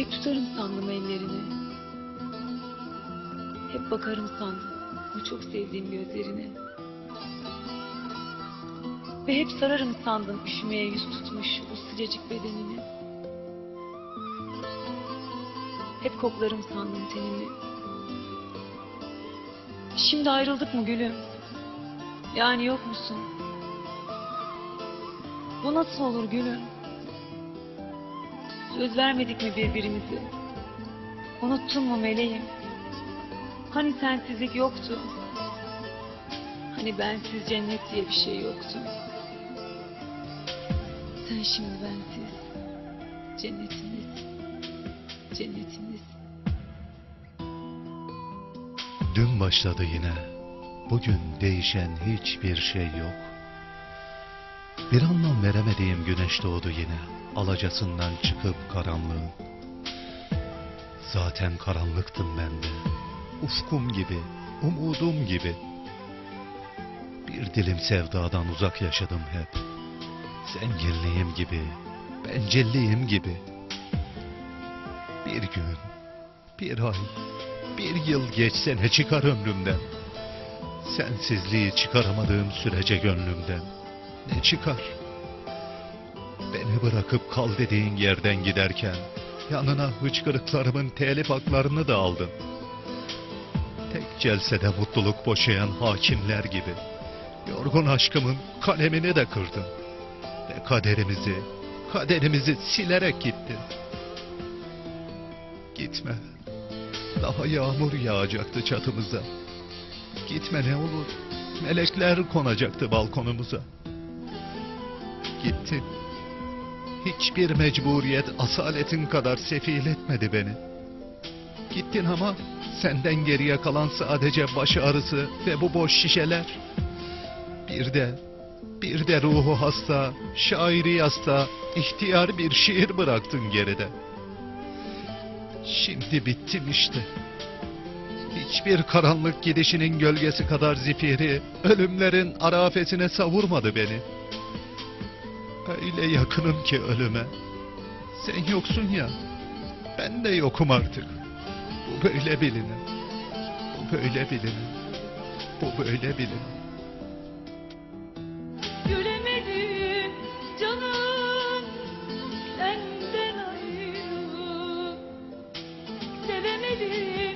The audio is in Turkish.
Hep tutarım sandım ellerini. Hep bakarım sandım bu çok sevdiğim gözlerine. Ve hep sararım sandım üşümeye yüz tutmuş bu sıcacık bedenini. Hep koklarım sandım tenini. Şimdi ayrıldık mı gülüm? Yani yok musun? Bu nasıl olur gülüm? Söz vermedik mi birbirimize? Unuttun mu meleğim? Hani sensizlik yoktu? Hani bensiz cennet diye bir şey yoktu? Sen şimdi bensiz cennetimiz, cennetimiz. Dün başladı yine. Bugün değişen hiçbir şey yok. Bir anlam veremediğim güneş doğdu yine. Alacasından çıkıp karanlığın. Zaten karanlıktım ben de. Ufkum gibi, umudum gibi. Bir dilim sevdadan uzak yaşadım hep. Zenginliğim gibi, bencilliğim gibi. Bir gün, bir ay, bir yıl geçse ne çıkar ömrümden? Sensizliği çıkaramadığım sürece gönlümden ne çıkar? Beni bırakıp kal dediğin yerden giderken yanına hıçkırıklarımın telif haklarını da aldın. Tek celsede mutluluk boşayan hakimler gibi yorgun aşkımın kalemini de kırdın. Ve kaderimizi, kaderimizi silerek gittin. Gitme. Daha yağmur yağacaktı çatımıza. Gitme ne olur. Melekler konacaktı balkonumuza. Gittin. Hiçbir mecburiyet asaletin kadar sefil etmedi beni. Gittin ama senden geriye kalan sadece baş ağrısı ve bu boş şişeler. Bir de, bir de ruhu hasta, şairi hasta, ihtiyar bir şiir bıraktın geride. Şimdi bittim işte. Hiçbir karanlık gidişinin gölgesi kadar zifiri, ölümlerin arafesine savurmadı beni. Öyle yakınım ki ölüme. Sen yoksun ya, ben de yokum artık. Bu böyle bilinin. Bu böyle bilinin. Bu böyle bilinin. Gülemedim canım senden ayrı Sevemedim